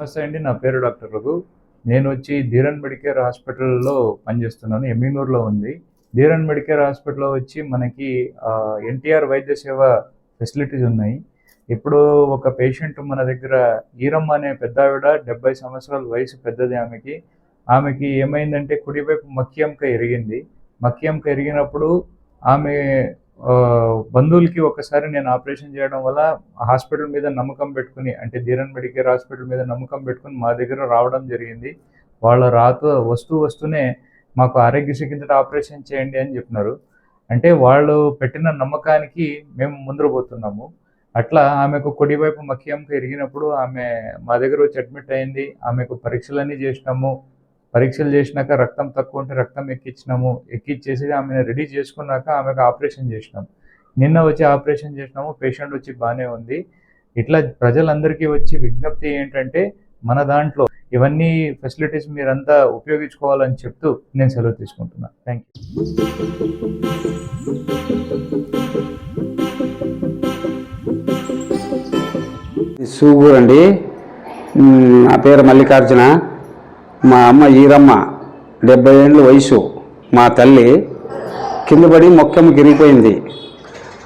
నమస్తే అండి. నా పేరు డాక్టర్ రఘు. నేను వచ్చి ధీరన్ మెడికేర్ హాస్పిటల్లో పనిచేస్తున్నాను. ఎమ్మినూరులో ఉంది. ధీరన్ మెడికేర్ హాస్పిటల్లో వచ్చి మనకి ఎన్టీఆర్ వైద్య సేవ ఫెసిలిటీస్ ఉన్నాయి. ఇప్పుడు ఒక పేషెంట్ మన దగ్గర ఈరమ్మ అనే పెద్ద ఆవిడ డెబ్బై సంవత్సరాల వయసు పెద్దది ఆమెకి. ఆమెకి ఏమైందంటే కుడివైపు మక్యంక ఎరిగింది. మక్యంక ఎరిగినప్పుడు ఆమె బంధువులకి ఒకసారి నేను ఆపరేషన్ చేయడం వల్ల హాస్పిటల్ మీద నమ్మకం పెట్టుకుని అంటే ధీరన్ మెడికేర్ హాస్పిటల్ మీద నమ్మకం పెట్టుకుని మా దగ్గర రావడం జరిగింది. వాళ్ళ రాత వస్తూ వస్తూనే మాకు ఆరోగ్యశ్రీ కింద ఆపరేషన్ చేయండి అని చెప్పినారు. అంటే వాళ్ళు పెట్టిన నమ్మకానికి మేము ముందర పోతున్నాము. అట్లా ఆమెకు కుడివైపు మక్కియంక ఎరిగినప్పుడు ఆమె మా దగ్గర వచ్చి అడ్మిట్ అయింది. ఆమెకు పరీక్షలన్నీ చేసినాము. పరీక్షలు చేసినాక రక్తం తక్కువ ఉంటే రక్తం ఎక్కించినాము ఎక్కిచ్చేసి ఆమెను రెడీ చేసుకున్నాక ఆమెకు ఆపరేషన్ చేసినాం. నిన్న వచ్చి ఆపరేషన్ చేసినాము. పేషెంట్ వచ్చి బాగానే ఉంది. ఇట్లా ప్రజలందరికీ వచ్చి విజ్ఞప్తి ఏంటంటే మన దాంట్లో ఇవన్నీ ఫెసిలిటీస్ మీరంతా ఉపయోగించుకోవాలని చెప్తూ నేను సెలవు తీసుకుంటున్నాను థ్యాంక్ యూ. సూగూరు అండి. నా పేరు మల్లికార్జున. మా అమ్మ ఈరమ్మ డెబ్బై ఏళ్ళు వయసు. మా తల్లి కింద పడి మొక్కము గిరిగిపోయింది.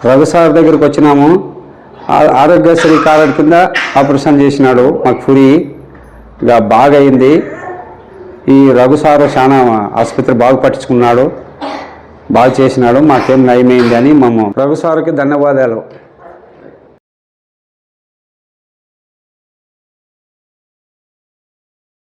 రఘుసార్ దగ్గరికి వచ్చినాము. ఆ- ఆరోగ్యశ్రీ కార్డు కింద ఆపరేషన్ చేసినాడు మాకు ఫ్రీ. ఇక బాగా అయింది ఈ రఘుసారు చాలా ఆసుపత్రి బాగా పట్టించుకున్నాడు. బాగా చేసినాడు. మాకేం నయమైంది అని మేము రఘుసారుకి ధన్యవాదాలు.